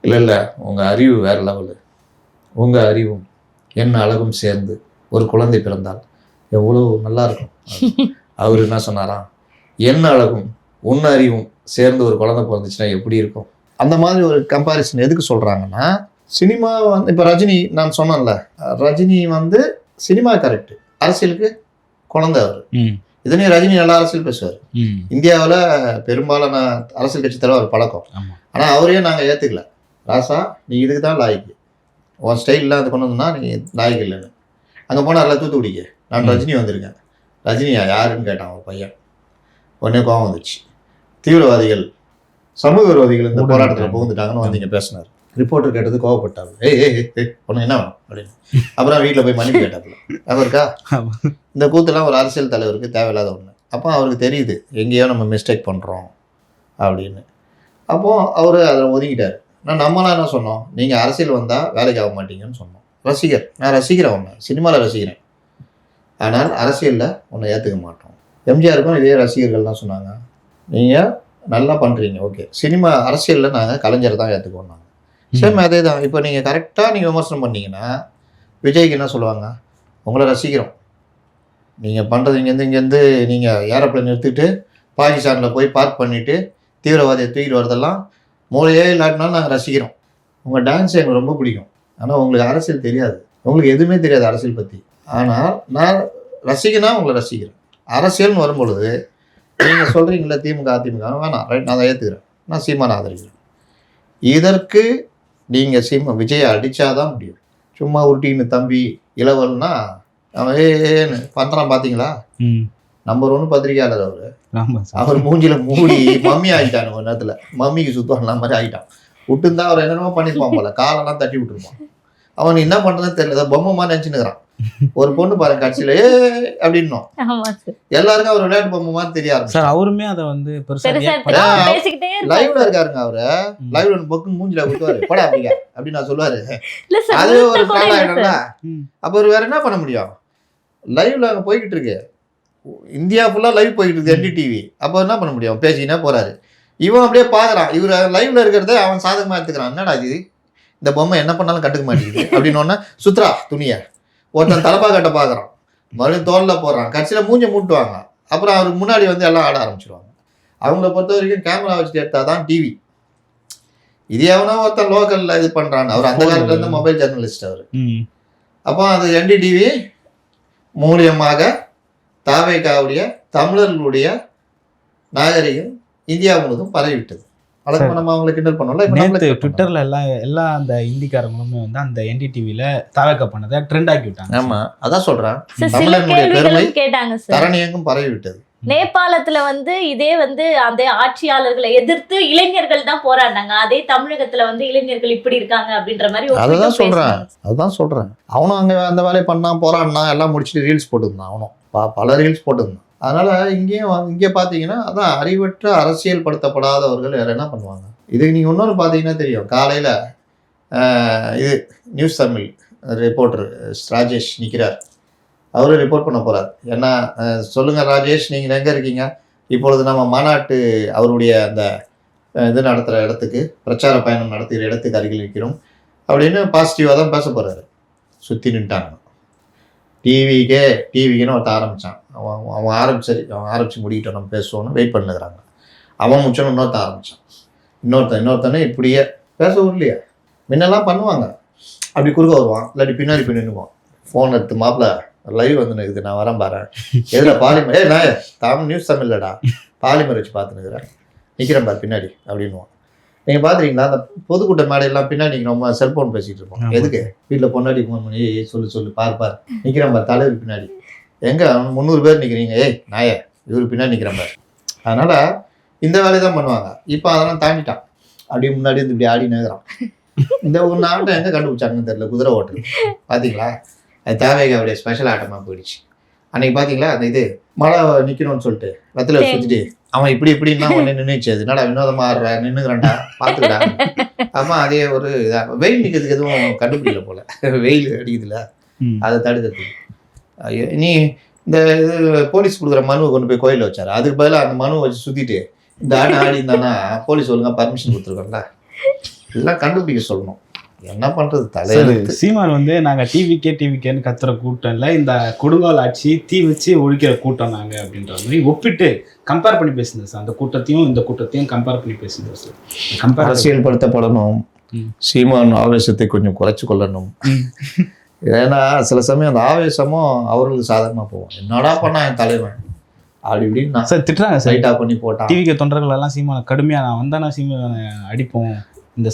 இல்லை இல்லை உங்கள் அறிவு வேறு லெவலு உங்கள் அறிவும் என் அழகும் சேர்ந்து ஒரு குழந்தை பிறந்தால் எவ்வளோ நல்லா இருக்கும். அவர் என்ன சொன்னாராம்? என் அழகும் உன் அறிவும் சேர்ந்து ஒரு குழந்தை பிறந்துச்சுன்னா எப்படி இருக்கும்? அந்த மாதிரி ஒரு கம்பாரிசன் எதுக்கு சொல்கிறாங்கன்னா சினிமா வந்து இப்போ ரஜினி நான் சொன்னேன்ல ரஜினி வந்து சினிமா கரெக்ட் அரசியலுக்கு குழந்தை அவர். ம். இதுலேயும் ரஜினி நல்லா அரசியல் பேசுவார். இந்தியாவில் பெரும்பாலான அரசியல் கட்சி தலைவர் பழக்கம். ஆனால் அவரையே நாங்கள் ஏற்றுக்கல ராசா நீ இதுக்கு தான் லாய்க்கு. உன் ஸ்டைல்லாம் அது கொண்டு வந்தா நீ லாய்க்கு இல்லைன்னு. அங்கே போனார்ல தூத்துக்குடிக்கு. நான். ரஜினி வந்திருக்கேன். ரஜினியா யாருன்னு கேட்டான் ஒரு பையன். உடனே கோவம் வந்துச்சு. தீவிரவாதிகள் சமூக விரோதிகள் இந்த. போராட்டத்தில் புகுந்துட்டாங்கன்னு வந்து இங்கே பேசினார். ரிப்போர்ட்டர் கேட்டது கோவப்பட்டாரு. ஏய் ஏய் ஏய், உனக்கு என்ன வேணும்? அப்படின்னு. அப்புறம் வீட்டில் போய் மன்னிப்பு கேட்டாப்புல. அவருக்கா இந்த கூத்துலாம் ஒரு அரசியல் தலைவருக்கு தேவையில்லாத ஒன்று அப்போ அவருக்கு தெரியுது. எங்கேயோ நம்ம மிஸ்டேக் பண்ணுறோம் அப்படின்னு. அப்போது அவர் அதை ஒதுக்கிட்டார். நான் நம்மளாம் என்ன சொன்னோம்? நீங்கள் அரசியல் வந்தால் வேலைக்கு ஆக மாட்டீங்கன்னு சொன்னோம். ரசிகர். நான் ரசிக்கிறேன் உன்னை. சினிமாவில் ரசிக்கிறேன். ஆனால் அரசியலில் உன்னை ஏற்றுக்க மாட்டோம். எம்ஜிஆருக்கும் இதே ரசிகர்கள் தான் சொன்னாங்க. நீங்கள் நல்லா பண்ணுறீங்க ஓகே. சினிமா அரசியலில் நாங்கள் கலைஞர் தான் ஏற்றுக்குவோம் நாங்கள் சேம் அதே தான் இப்போ நீங்கள் கரெக்டாக நீங்கள் விமர்சனம் பண்ணீங்கன்னா விஜய்க்கு என்ன சொல்லுவாங்க? உங்களை ரசிக்கிறோம். நீங்கள் பண்ணுறது இங்கேருந்து இங்கேருந்து நீங்கள் ஏரோப்ளேன் நிறுத்திட்டு பாகிஸ்தானில் போய் பார்க் பண்ணிவிட்டு தீவிரவாதியை தூக்கிட்டு வரதெல்லாம் மூளையே இல்லாட்டினாலும் நாங்கள் ரசிக்கிறோம். உங்கள் டான்ஸ் எனக்கு ரொம்ப பிடிக்கும். ஆனால் உங்களுக்கு அரசியல் தெரியாது. உங்களுக்கு எதுவுமே தெரியாது அரசியல் பற்றி ஆனால் நான் ரசிக்கனா உங்களை ரசிக்கிறேன். அரசியல்னு வரும்பொழுது நீங்கள் சொல்கிறீங்களே திமுக அதிமுக வேணாம். ரைட் நான் அதை ஏற்றுக்கிறேன் நான் சீமானை ஆதரிக்கிறேன். இதற்கு நீங்கள் சீமா விஜயை அடித்தாதான் முடியும். சும்மா உருட்டின்னு தம்பி இளவல்னா அவன் ஏன்னு பண்ணுறான் பார்த்தீங்களா நம்பர் ஒன்று பத்திரிகையாளர் அவர். அவர் மூஞ்சில மூடி மம்மி ஆகிட்டான் ஒரு நேரத்தில். மம்மிக்கு சுத்தம் மாதிரி ஆகிட்டான் விட்டுருந்தா அவர் என்னென்னமோ பண்ணிருப்பான் போல. காலெல்லாம் தட்டி விட்டுருப்பான். அவன் என்ன பண்ணுறதுன்னு தெரியல. பொம்மை மாதிரி நினச்சினுக்கிறான் ஒரு பொண்ணு பாருங்க கட்சியில் ஏ அப்படின்னும். ஆமா சார் எல்லாருக்கும் அவர் விளையாட்டு பொம்மை மாதிரி தெரிய ஆரம்பிச்சு சார் அவருமே அதை வந்து. லைவ்ல இருக்காருங்க அவரு. லைவ்ல பொக்கு மூஞ்சில குத்துவாரு. படா அப்படிங்க. அப்படின்னு நான் சொல்லுவாரு. இல்ல சார் அது ஒரு நிறுத்த கூட ட்ரால் இல்ல ஆயிடும்ல. சார். ம். அப்போ அவர் வேற என்ன பண்ண முடியும்? லைவ்ல அங்கே போய்கிட்டு இருக்கு. இந்தியா ஃபுல்லாக லைவ் போய்கிட்டு இருக்கு என்டிடிவி அப்போ என்ன பண்ண முடியும்? பேசிக்கினே போறாரு. இவன் அப்படியே பார்க்குறான் இவர் லைவ்ல இருக்கிறத அவன் சாதகமாக எடுத்துக்கிறான். என்னடா இது? இந்த பொம்மை என்ன பண்ணாலும் கண்டுக்க மாட்டேங்குது. அப்படின்னு ஒன்று சுத்ரா துணியை. ஒருத்தன் தலப்பா கட்ட பார்க்குறான் மறுபடியும் தோலில் போடுறான். கட்சியில் மூஞ்ச மூட்டுவாங்க. அப்புறம் அவருக்கு முன்னாடி வந்து எல்லாம் ஆட ஆரம்பிச்சிருவாங்க. அவங்கள பொறுத்த வரைக்கும் கேமரா வச்சுட்டு எடுத்தால் தான் டிவி இது எவனோ ஒருத்தன் லோக்கலில் இது பண்ணுறான் அவர் அந்த காலத்துல இருந்து மொபைல் ஜெர்னலிஸ்ட் அவர். அப்போ அது என்டிடிவி மூலியமாக தாவேக்காவுடைய தமிழர்களுடைய நாகரிகம் இந்தியா முழுவதும் பரவிவிட்டது. வழக்கமாக நம்ம அவங்களை கிண்டல் பண்ணோம்ல. ட்விட்டர்ல எல்லாம் எல்லா அந்த இந்திக்காரங்களுமே வந்து அந்த என்டிடிவில தாவக்க பண்ணதை ட்ரெண்ட் ஆக்கி விட்டாங்க ஆமா அதான் சொல்றேன். தமிழனுடைய பெருமை கேட்டாங்க சார் தரணி எங்கும் பரவி விட்டது நேபாளத்துல வந்து இதே வந்து அந்த ஆட்சியாளர்களை எதிர்த்து இளைஞர்கள் தான் போராடினாங்க. அதே தமிழகத்துல வந்து இளைஞர்கள் இப்படி இருக்காங்க அப்படின்ற மாதிரி அதுதான் சொல்றேன். அதுதான் சொல்றேன். அவனும் அங்க அந்த வேலையை பண்ணான் போராடினான் எல்லாம் முடிச்சுட்டு ரீல்ஸ் போட்டுருந்தான் அவனும். பல ரீல்ஸ் போட்டுருந்தான் அதனால் இங்கேயும் இங்கே பார்த்தீங்கன்னா அதான் அறிவற்ற அரசியல் படுத்தப்படாதவர்கள் வேறு என்ன பண்ணுவாங்க? இதுக்கு நீங்கள் இன்னொன்று பார்த்தீங்கன்னா தெரியும். காலையில் இது நியூஸ் தமிழ் ரிப்போர்ட்டர் ராஜேஷ் நிற்கிறார் அவரும் ரிப்போர்ட் பண்ண போகிறார் ஏன்னா சொல்லுங்கள் ராஜேஷ் நீங்கள் எங்கே இருக்கீங்க? இப்பொழுது நம்ம மாநாட்டு அவருடைய அந்த இது நடத்துகிற இடத்துக்கு பிரச்சார பயணம் நடத்துகிற இடத்துக்கு அருகில் இருக்கிறோம் அப்படின்னு பாசிட்டிவாக தான் பேச போகிறாரு சுற்றி நின்ட்டாங்க. டிவிக்கே டிவிக்குன்னு ஒருத்தன் ஆரம்பித்தான் அவன் அவன் ஆரம்பிச்சது அவன் ஆரம்பித்து முடிக்கிட்டோம் நம்ம பேசுவோன்னு வெயிட் பண்ணுறாங்க அவன் முடிச்சோன்னு இன்னொருத்த ஆரம்பித்தான் இன்னொருத்தன் இன்னொருத்தனே இப்படியே பேசவும் இல்லையா? முன்னெல்லாம் பண்ணுவாங்க. அப்படி குறுக்க வருவான். இல்லாட்டி பின்னாடி போய் நின்றுவான் ஃபோன் எடுத்து மாப்பிள்ள லைவ் வந்து நிற்குது நான் வரேன் பாரு. எதில் பாலிமர் ஏ நான் தமிழ் நியூஸ் தமிழ்லடா. பாலிமர் வச்சு பார்த்துனுக்குறேன் நிற்கிறேன் நிற்கிறேன் பின்னாடி அப்படின்னுவான். நீங்கள் பார்த்துறீங்களா அந்த பொதுக்கூட்ட மேடையெல்லாம் பின்னாடி நம்ம செல்ஃபோன் பேசிகிட்டு இருப்போம். எதுக்கு? வீட்டில் பொண்டாட்டி ஃபோன் பண்ணி ஏய் சொல்லு சொல்லு பார் பார். நிற்கிறேன் பார் தலைவர் பின்னாடி. எங்கே? முந்நூறு பேர் நிற்கிறீங்க ஏய் நாயே இவர் பின்னாடி நிற்கிறேன் பார் அதனால் இந்த வேலையை தான் பண்ணுவாங்க. இப்போ அதெல்லாம் தாண்டிட்டான். அப்படியே முன்னாடி வந்து இப்படி ஆடி நேரம் இந்த ஒரு நாட்டை எங்கே கண்டுபிடிச்சாங்கன்னு தெரியல. குதிரை ஓட்டு பார்த்தீங்களா அது தேவையாவுடைய ஸ்பெஷல் ஆட்டமாக போயிடுச்சு. அன்னைக்கு பார்த்தீங்களா அந்த இது மழை நிற்கணும்னு சொல்லிட்டு ரத்தில் சரி. சுற்றிட்டு அவன் இப்படி இப்படின்னா ஒன்று நின்றுச்சு அது என்னடா வினோதமாக ஆடுற? நின்றுக்கிறேன்டா பார்த்துக்கடா ஆமாம் அதே ஒரு இதா. வெயில் நிற்கிறதுக்கு எதுவும் கண்டுபிடிக்கல போல. வெயில் அடிக்குதுல்ல ம். அதை தடுக்கிறதுக்கு. ஐயோ, நீ இந்த இது போலீஸ் கொடுக்குற மனுவை கொண்டு போய் கோயிலில் வச்சாரு. அதுக்கு பதிலாக அந்த மனுவை வச்சு சுற்றிட்டு இந்த ஆடு ஆடி இருந்தானா? போலீஸ் ஒழுங்கா பர்மிஷன் கொடுத்துருக்கோம்ல எல்லாம் கண்டுபிடிக்க சொல்லணும். என்ன பண்ணுறது தலையெழுத்து சீமான் வந்து நாங்க டிவிக்கே டிவிக்கேன்னு கத்துற கூட்டம் இல்ல இந்த கொடுங்கால் ஆட்சி தீ வச்சு ஒழிக்கிற கூட்டம் நாங்க அப்படின்ற மாதிரி ஒப்பிட்டு கம்பேர் பண்ணி பேசுனது சார் அந்த கூட்டத்தையும் இந்த கூட்டத்தையும் கம்பேர் பண்ணி பேசுனது சார் கம்பேர் அரசியல் படுத்தப்படணும் ம். சீமான் ஆவேசத்தை கொஞ்சம் குறைச்சு கொள்ளணும். ஏன்னா சில சமயம் அந்த ஆவேசமும் அவர்களுக்கு சாதகமாக போகும். என்னடா பண்ணா என் தலைவன்? அப்படி இப்படின்னு சார் திட்டுறாங்க சார் பண்ணி போட்டான். டிவிக்கு தொண்டர்கள் எல்லாம் சீமான கடுமையா நான் வந்தானா சீமான அடிப்போம். இந்த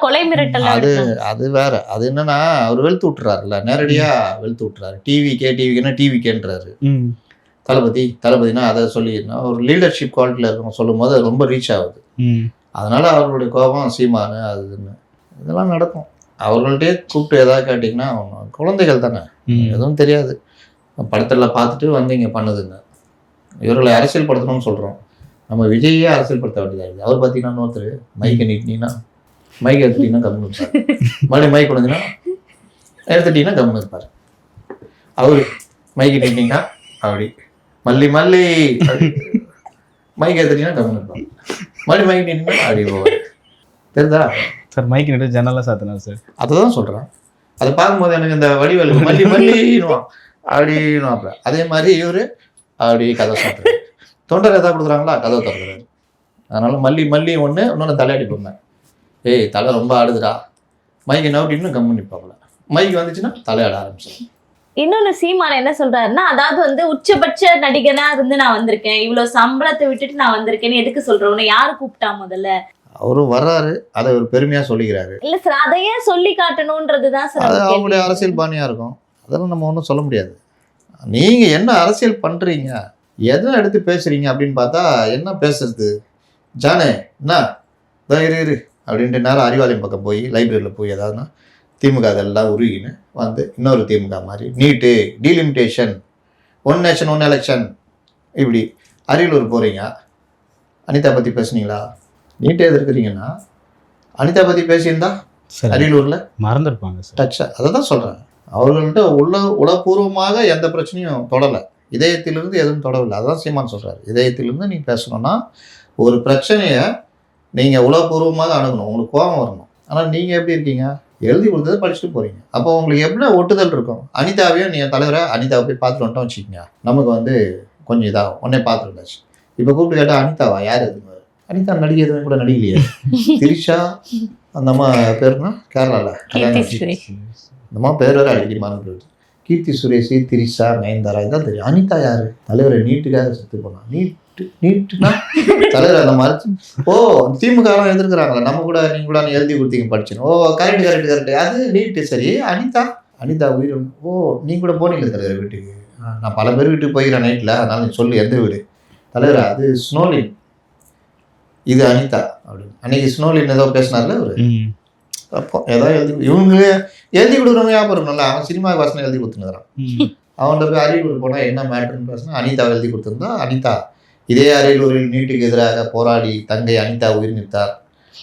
கொலை மிரட்டல் அது அது வேற. அது என்னன்னா அவர் வெளுத்து விட்டுறாருல்ல. நேரடியா வெளுத்து விட்டுறாரு. டிவிக்கே டிவிக்குன்னா டிவிக்கேன்றாரு ம். தளபதி தளபதினா அதை சொல்லி ஒரு லீடர்ஷிப் குவாலிட்டியில் இருக்கணும் சொல்லும் போது அது ரொம்ப ரீச் ஆகுது. ம். அதனால அவர்களுடைய கோபம் சீமானு அது இதுன்னு. இதெல்லாம் நடக்கும். அவர்கள்ட்டே கூப்பிட்டு ஏதாவது கேட்டிங்கன்னா அவங்க குழந்தைகள் தானே. எதுவும் தெரியாது. படத்தில் பார்த்துட்டு வந்து இங்கே பண்ணுதுங்க இவர்களை அரசியல் படுத்தணும்னு சொல்கிறோம் நம்ம விஜயே அரசியல் படுத்த வேண்டியதாக இருக்குது. அவர் பார்த்தீங்கன்னா இன்னொருத்தர் மைக்கை நீட்டினீங்கன்னா மைக் எடுத்துட்டீங்கன்னா கம்முன்னு இருப்பார். மறுபடியும் மைக் கொடுத்தீங்கன்னா எடுத்துட்டீங்கன்னா கம்முன்னு இருப்பார். அவர் மைக்கு நீட்டிங்கன்னா அப்படி. மல்லி மல்லி மைக் எடுத்துட்டீங்கன்னா கம்முன்னு இருப்பார். மறுபடியும் மைக் நீட்டிங்கன்னா அப்படி போவார். தெரியுதா சார் மைக் நட்டு ஜன்னலாக சாத்தினார் சார்? அதை தான் சொல்கிறேன் அதை பார்க்கும்போது எனக்கு இந்த வடிவேலு மல்லி மல்லின்னுவான். அப்படின்னுவாப்ல அதே மாதிரி இவர் அப்படி கதை சொல்கிறாரு தொண்டர் எதாவது கொடுக்குறாங்களா? கதை திறக்கிறாரு. அதனால மல்லி மல்லி ஒன்று இன்னொன்று தலையாடி போங்க ஏய் தலை ரொம்ப ஆடுதுடா. மைக்கு நவுட்டின்னு கம்மு நிற்பாப்புல மைக் வந்துச்சுன்னா தலையாட ஆரம்பிச்சிடும் இன்னொன்னு சீமான் என்ன சொல்றாருன்னா அதாவது வந்து உச்சபட்ச நடிகனா இருந்து நான் வந்திருக்கேன். இவ்வளவு சம்பளத்தை விட்டுட்டு நான் வந்திருக்கேன்னு எதுக்கு சொல்றேன்? உன்னை யாரு கூப்பிட்டா முதல்ல? அவரும் வர்றாரு. அதை ஒரு பெருமையாக சொல்லிக்கிறாரு. இல்ல சார் அதையே சொல்லி காட்டணும்ன்றதுதான் சார் அது அவங்களுடைய. அரசியல் பாணியாக இருக்கும். அதெல்லாம் நம்ம ஒன்றும் சொல்ல முடியாது. நீங்கள் என்ன அரசியல் பண்ணுறீங்க எதை எடுத்து பேசுகிறீங்க அப்படின்னு பார்த்தா என்ன பேசுறது? ஜானே என்ன இதோ இரு இரு அப்படின்ட்டு நேரம் அறிவாலயம் பக்கம் போய் லைப்ரரியில் போய் ஏதாவதுனா திமுக அதெல்லாம் உருகின்னு வந்து இன்னொரு திமுக மாதிரி NEET delimitation one nation one election இப்படி அரியலூர் போகிறீங்க அனிதா பற்றி பேசுனீங்களா? நீட்டே எதிர்க்கிறீங்கன்னா அனிதா பற்றி பேசியிருந்தா சார். அரியலூரில்? மறந்துருப்பாங்க சார். டச் அதை தான் சொல்கிறேன் அவர்கள்ட்ட உள்ள உளப்பூர்வமாக எந்த பிரச்சனையும் தொடலை. இதயத்திலிருந்து எதுவும் தொடவில்லை. அதான் சீமான் சொல்கிறார் இதயத்திலிருந்து நீ பேசணும்னா ஒரு பிரச்சனையை நீங்கள் உளப்பூர்வமாக அணுகணும். உங்களுக்கு கோபம் வரணும். ஆனால் நீங்கள் எப்படி இருக்கீங்க? எழுதி கொடுத்ததை படிச்சுட்டு போகிறீங்க அப்போ உங்களுக்கு எப்படி ஒட்டுதல் இருக்கும்? அனிதாவையும் நீ தலைவரை அனிதாவை போய் பார்த்துட்டு வந்துட்டோம் வச்சுக்கோங்க. நமக்கு வந்து கொஞ்சம் இதாகும். உடனே பார்த்துருந்தாச்சு இப்போ கூப்பிட்டு கேட்டால் அனிதாவா? யார் அது? அனிதா நடிகை எதுவுமே கூட நடிக்கலையே. திரிஷா அந்த அம்மா பேருனா கேரளாவில் அம்மா பேர் வேறு அடிக்கடி மறந்து கீர்த்தி சுரேஷ் திரிஷா நயன்தாரா இதான் தெரியும். அனிதா யாரு? தலைவரை நீட்டுக்காக செத்து போனா. நீட்டு நீட்டுனா? தலைவர் அந்த மாதிரி ஓ திமுகலாம் எதிர்க்கிறாங்களா நம்ம கூட நீங்க கூட எழுதி கொடுத்தீங்க படிச்சுன்னு. ஓ கரெக்ட் கரெக்ட் கரெக்ட் அது நீட்டு சரி. அனிதா? அனிதா உயிர் ஓ நீ கூட போனீங்க தலைவர் வீட்டுக்கு. நான் பல பேர் வீட்டுக்கு போய்க்கிறேன் நைட்டில் அதனால நீ சொல்லு எந்த வீடு. தலைவர் அது ஸ்னோலின். இது அனிதா அப்படின்னு. அன்னைக்கு ஸ்னோலின் ஏதோ பேசினார்ல அவரு? ம். அப்போ ஏதோ எழுதி இவங்க எழுதி கொடுக்குறவங்க ஞாபகம் இருக்கும்ல அவன் சினிமா வாசனை எழுதி கொடுத்துருக்கான் ம். அவன்கிட்ட போய் அரியலூர் போனால் என்ன மேட்ருன்னு பேசினா அனிதா எழுதி கொடுத்துருந்தா அனிதா. இதே அரியலூரில் நீட்டுக்கு எதிராக போராடி தங்கை அனிதா உயிர் நிறுத்தார்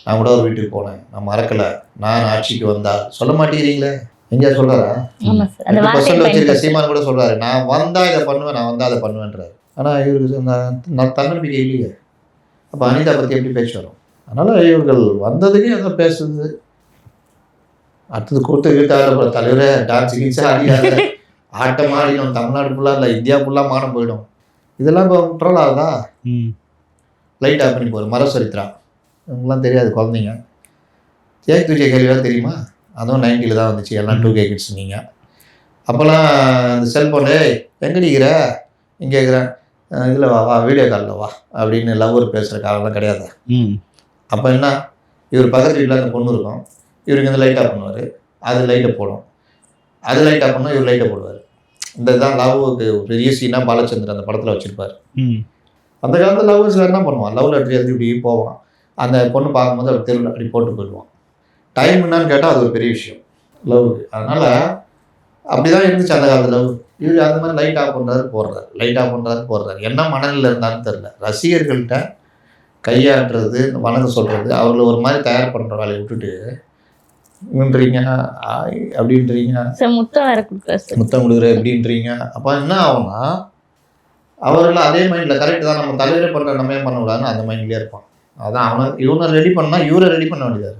நான் கூட ஒரு வீட்டுக்கு போனேன். நான் மறக்கல. நான் ஆட்சிக்கு வந்தால். சொல்ல மாட்டேங்கிறீங்களே? எங்கேயா சொல்றாரா? ஆமா சார் அந்த எட்டு வார்த்தையை பர்சன்ட் வச்சிருக்க. சீமான் கூட சொல்றாரு. நான் வந்தா இதை பண்ணுவேன் நான் வந்தா அதை பண்ணுவேன்றாரு. ஆனா இவருக்கு நான் தன்னம்பிக்கை இல்லையே. அப்ப அனிதா பத்தி எப்படி பேச்சு வரும்? அதனால இவர்கள் வந்ததுக்கு ஏதோ பேசுறது அடுத்தது கூட்டு வீட்டாளர் தலைவரே டான்ஸ் கீன்ஸே ஆடியாத ஆட்டம் ஆடிடும். தமிழ்நாடு ஃபுல்லா இல்லை இந்தியா ஃபுல்லா மானம் போயிடும். இதெல்லாம் இப்போ ட்ரோல் ஆகுதா ம். லைட் ஆஃப் பண்ணி போகுது. மரசரித்ரா இவங்கெல்லாம் தெரியாது குழந்தைங்க. ஜெய் துஜே கேள்விலாம் தெரியுமா? அதுவும் நைன்ட்டியில் தான் வந்துச்சு. எல்லாம் டூ கே கிட்ஸ் நீங்கள் அப்போல்லாம் இந்த செல்ஃபோனு எங்கே இருக்கிற? இங்கே இருக்கிறேன் இதில் வா வா வீடியோ காலில் வா. அப்படின்னு லவ்வர் பேசுகிற காலம்லாம் கிடையாது. ம். அப்போ என்ன? இவர் பக்கத்து வீட்டில் அந்த பொண்ணு இருக்கும். இவருக்கு இந்த லைட் ஆஃப் பண்ணுவார். அது லைட்டை போடும். அது லைட் ஆஃப் பண்ணால் இவர் லைட்டை போடுவார். இந்த இதுதான் லவ்வுக்கு ஒரு பெரிய சீனாக பாலச்சந்திரன் அந்த படத்தில் வச்சுருப்பார். அந்த காலத்தில் லவ்வர்ஸ் என்ன பண்ணுவான். லவ் லெட்டர் எழுதி இப்படி போவான். அந்த பொண்ணு பார்க்கும்போது அவர் தெருவில் அப்படி போட்டு போயிடுவான். டைம் என்னன்னு கேட்டால் அது ஒரு பெரிய விஷயம். லவ் அதனால் அப்படி தான் இருந்துச்சு அந்த காலத்தில் லவ். இவர் அந்த மாதிரி லைட் ஆஃப் பண்ணுறாரு போடுறாரு. லைட் ஆஃப் பண்ணுறாரு போடுறாரு. என்ன மனநிலையில் இருந்தாலும் தெரில ரசிகர்கள்ட்ட கையாடுறது வணக்கம் சொல்கிறது அவர்களை ஒரு மாதிரி தயார் பண்ணுற வேலையை விட்டுட்டு ஆய் அப்படின்றீங்க. சார் முத்தம் வேற கொடுக்குறாரு சார் முத்தம் கொடுக்குற எப்படின்றீங்க அப்போ என்ன ஆகும்னா அவர்கள் அதே மைண்டில் கரெக்ட் தான் நம்ம தலைவரே பண்ணுற நம்ம ஏன் பண்ண கூடாதுன்னு அந்த மைண்ட்லேயே இருப்பான். அதான் அவனை இவனை ரெடி பண்ணா இவரை ரெடி பண்ண வேண்டியது